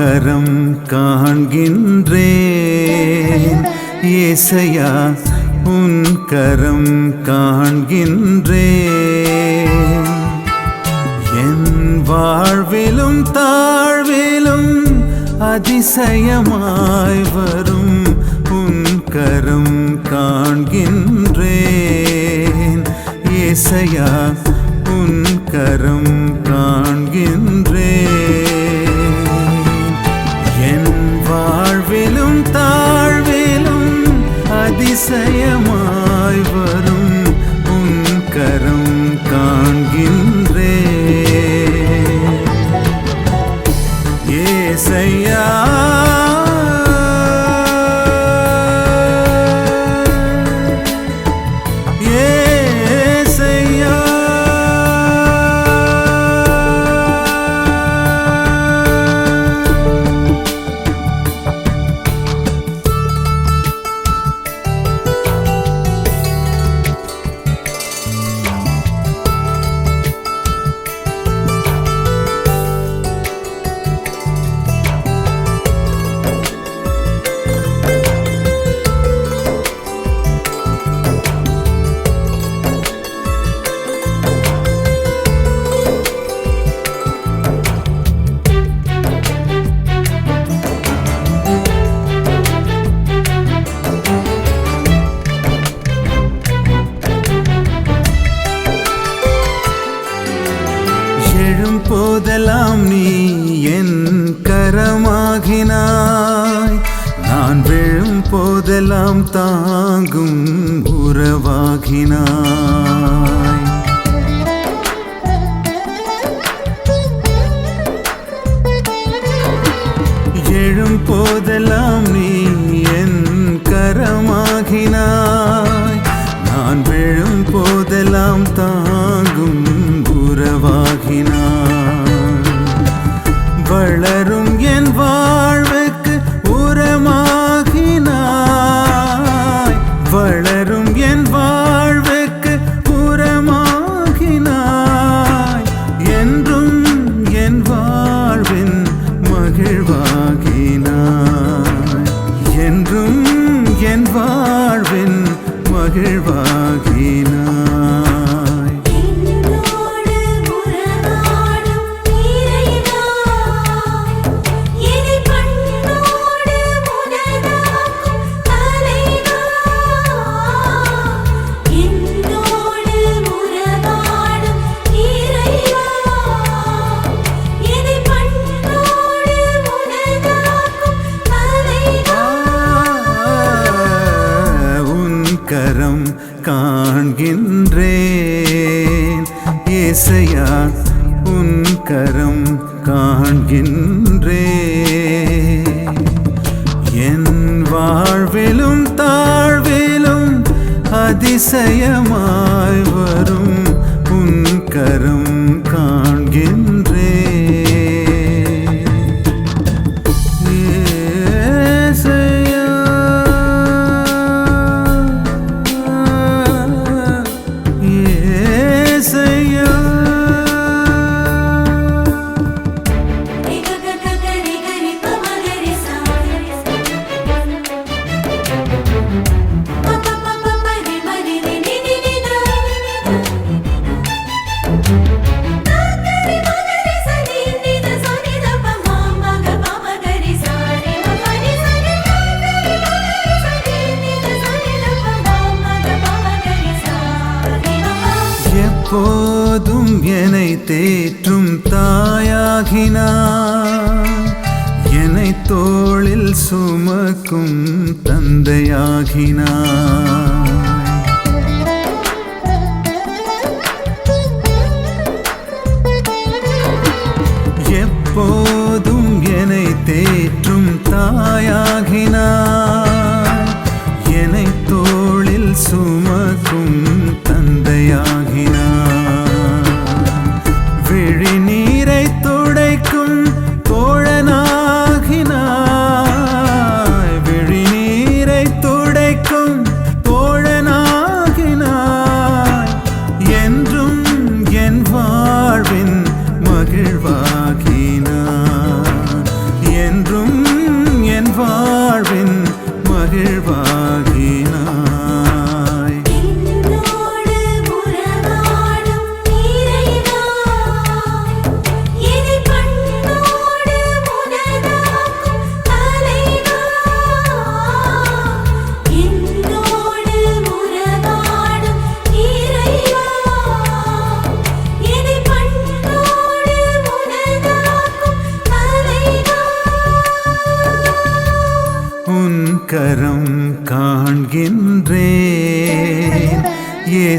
கரம் காண்கின்றேன். ஏசையா உன் கரம் காண்கின்றேன். என் வாழ்விலும் தாழ்விலும் அதிசயமாய் வரும் உன் கரம் காண்கின்றேன். ஏசையா உன் கரம் காண்கின்ற அதிசயமாய் எழும் போதெல்லாம் நீ என் கரமாகினாய். நான் விழும் போதெல்லாம் தாங்கும் உறவாகினாய். எழும் போதெல்லாம் நீ என் கரமாகினாய். நான் விழும் போதெல்லாம் தான் மகிழ்வாகினாய் கரம் காண்கின்றேன். ஏசையா உன் கரம் காண்கின்றேன். என் வாழ்விலும் தாழ்விலும் அதிசயமாய் வரும். எப்போதும் என்னை தேற்றும் தாயாகினார் என்னை தோளில் சுமக்கும் தந்தையாகினார்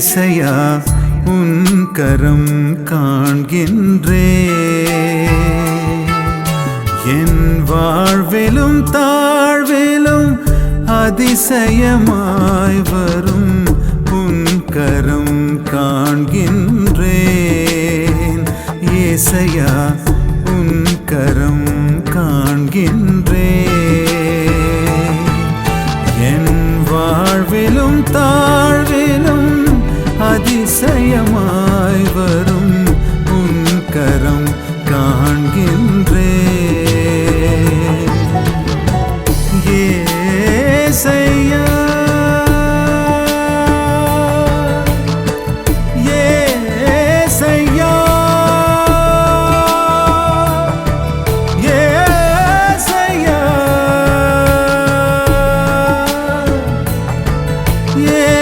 ஏசையா உன் கரம் காண்கின்றே. என் வாழ்விலும் தாழ்விலும் அதிசயமாய் வரும் உன் கரம் காண்கின்றேன். ஏசையா உன் கரம் காண்கின்றேன். என் வாழ்விலும் தா 夜。